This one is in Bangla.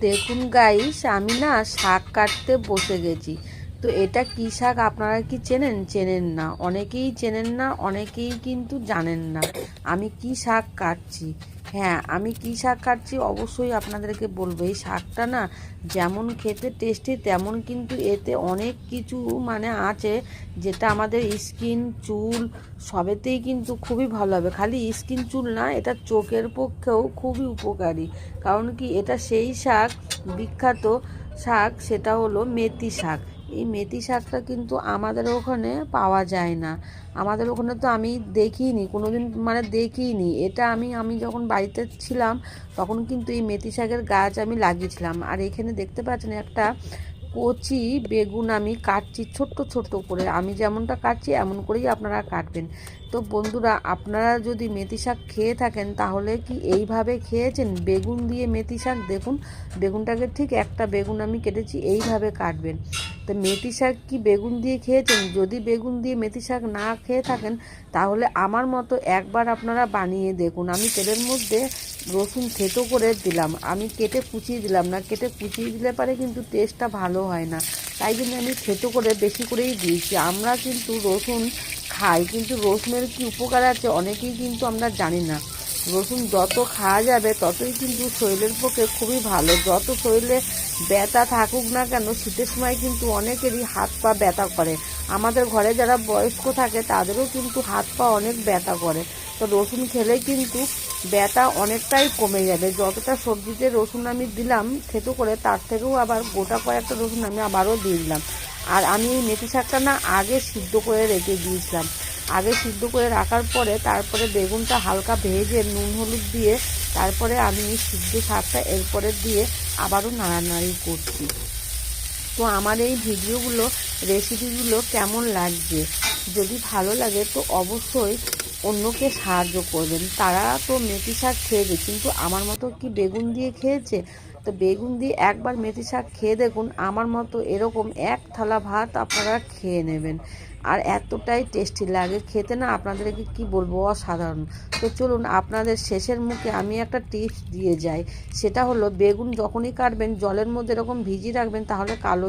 দেখুন গাইস আমি না শাক কাটতে বসে গেছি। তো এটা কি শাক আপনারা কি চেনেন? চেনেন না। অনেকেই চেনেন না, অনেকেই কিন্তু জানেন না। আমি কি শাক কাটছি? হ্যাঁ আমি কি শাক কাটছি অবশ্যই আপনাদেরকে বলব। এই শাকটা না যেমন খেতে টেস্টি তেমন কিন্তু এতে অনেক কিছু মানে আছে যেটা আমাদের স্কিন চুল সবেতেই কিন্তু খুবই ভালো হবে। খালি স্কিন চুল না, এটা চোখের পক্ষেও খুবই উপকারী। কারণ কি, এটা সেই শাক, বিখ্যাত শাক, সেটা হলো মেথি শাক। এই মেথি শাকটা কিন্তু আমাদের ওখানে পাওয়া যায় না। আমাদের ওখানে তো আমি দেখিনি, কোনোদিন মানে দেখিনি। এটা আমি আমি যখন বাড়িতে ছিলাম, তখন কিন্তু এই মেথি শাকের গাছ আমি লাগিয়েছিলাম। আর এখানে দেখতে পাচ্ছেন একটা কচি বেগুন আমি কাটছি ছোট্ট ছোট্ট করে। আমি যেমনটা কাটছি, এমন করেই আপনারা কাটবেন। তো বন্ধুরা, আপনারা যদি মেথি শাক খেয়ে থাকেন, তাহলে কি এইভাবে খেয়েছেন? বেগুন দিয়ে মেথি শাক, দেখুন, বেগুনটাকে ঠিক একটা বেগুন আমি কেটেছি, এইভাবে কাটবেন। তো মেথি শাক কি বেগুন দিয়ে খেয়েছেন? যদি বেগুন দিয়ে মেথি শাক না খেয়ে থাকেন, তাহলে আমার মতো একবার আপনারা বানিয়ে দেখুন। আমি তেলের মধ্যে রসুন থেতো করে দিলাম। আমি কেটে কুচিয়ে দিলাম না। কেটে কুচিয়ে দিলে পারে কিন্তু টেস্টটা ভালো হয় না। তাই জন্য আমি থেতো করে বেশি করেই দিয়েছি। আমরা কিন্তু রসুন খাই, কিন্তু রসুনের কি উপকার আছে অনেকেই কিন্তু আমরা জানি না। রসুন যত খাওয়া যাবে, ততই কিন্তু শরীরের পক্ষে খুবই ভালো। যত শরীরে ব্যথা থাকুক না কেন, শীতের সময় কিন্তু অনেকেরই হাত পা ব্যথা করে। আমাদের ঘরে যারা বয়স্ক থাকে, তাদেরও কিন্তু হাত পা অনেক ব্যথা করে। তো রসুন খেলে কিন্তু ব্যথা অনেকটাই কমে যাবে। যতটা সবজিতে রসুন আমি দিলাম থেতো করে, তার থেকেও আবার গোটা কয়েকটা রসুন আমি আবারও দিয়ে দিলাম। আর আমি এই মেথি শাকটা না আগে সিদ্ধ করে রেখে দিয়েছিলাম। আগে সিদ্ধ করে রাখার পরে তারপরে বেগুনটা হালকা ভেজে নুন হলুদ দিয়ে তারপরে আমি সিদ্ধ শাকটা এরপরে দিয়ে আবারও নাড়ানাড়ি করছি। তো আমার এই ভিডিওগুলো রেসিপিগুলো কেমন লাগছে? যদি ভালো লাগে তো অবশ্যই অন্যকে সাহায্য করবেন। তারা তো মেথি শাক খেয়েছে, কিন্তু আমার মতো কি বেগুন দিয়ে খেয়েছে? তো বেগুন দিয়ে একবার মেথি শাক খেয়ে দেখুন, আমার মতো এরকম এক থালা ভাত আপনারা খেয়ে নেবেন। আর এতটাই টেস্টি লাগে খেতে না, আপনাদেরকে কি বলব? অসাধারণ। তো চলুন, আপনাদের শেষের মুখে আমি একটা টিপস দিয়ে যাই। সেটা হলো, বেগুন যখনই কাটবেন, জলের মধ্যে এরকম ভিজিয়ে রাখবেন, তাহলে কালো